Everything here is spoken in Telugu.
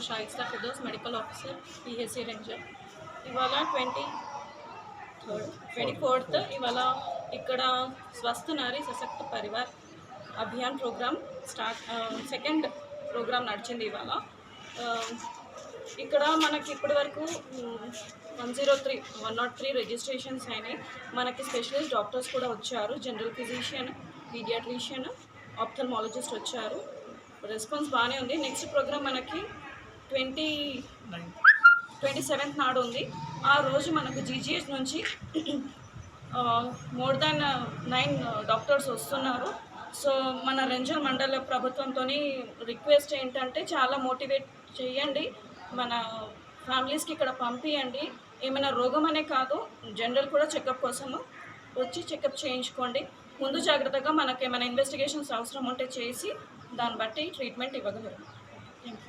Doctor Shaista ఫిదోస్ medical officer PHC రెంజర్ ఇవాళ ట్వంటీ థర్డ్ ట్వంటీ ఫోర్త్ ఇవాళ ఇక్కడ Swasth Nari Sashakt Parivar Abhiyan program start second program నడిచింది ఇవాళ. ఇక్కడ మనకి ఇప్పటి వరకు one zero three one nought three registrations అయినాయి. మనకి స్పెషలిస్ట్ డాక్టర్స్ కూడా వచ్చారు. జనరల్ ఫిజిషియన్ పీడియాట్రిషియన్ ఆప్థల్మాలజిస్ట్ వచ్చారు. రెస్పాన్స్ బాగానే ఉంది. నెక్స్ట్ ప్రోగ్రామ్ మనకి ట్వంటీ ట్వంటీ సెవెంత్ నాడు ఉంది. ఆ రోజు మనకు జీజీఎస్ నుంచి మోర్ దాన్ నైన్ డాక్టర్స్ వస్తున్నారు. సో మన రంజన్ మండల ప్రభుత్వంతో రిక్వెస్ట్ ఏంటంటే చాలా మోటివేట్ చేయండి మన ఫ్యామిలీస్కి ఇక్కడ పంపించండి ఏమైనా రోగం అనే కాదు జనరల్ కూడా చెకప్ కోసము వచ్చి చెకప్ చేయించుకోండి. ముందు జాగ్రత్తగా మనకేమైనా ఏమైనా ఇన్వెస్టిగేషన్స్ అవసరం ఉంటే చేసి దాన్ని బట్టి ట్రీట్మెంట్ ఇవ్వగలరు. Thank you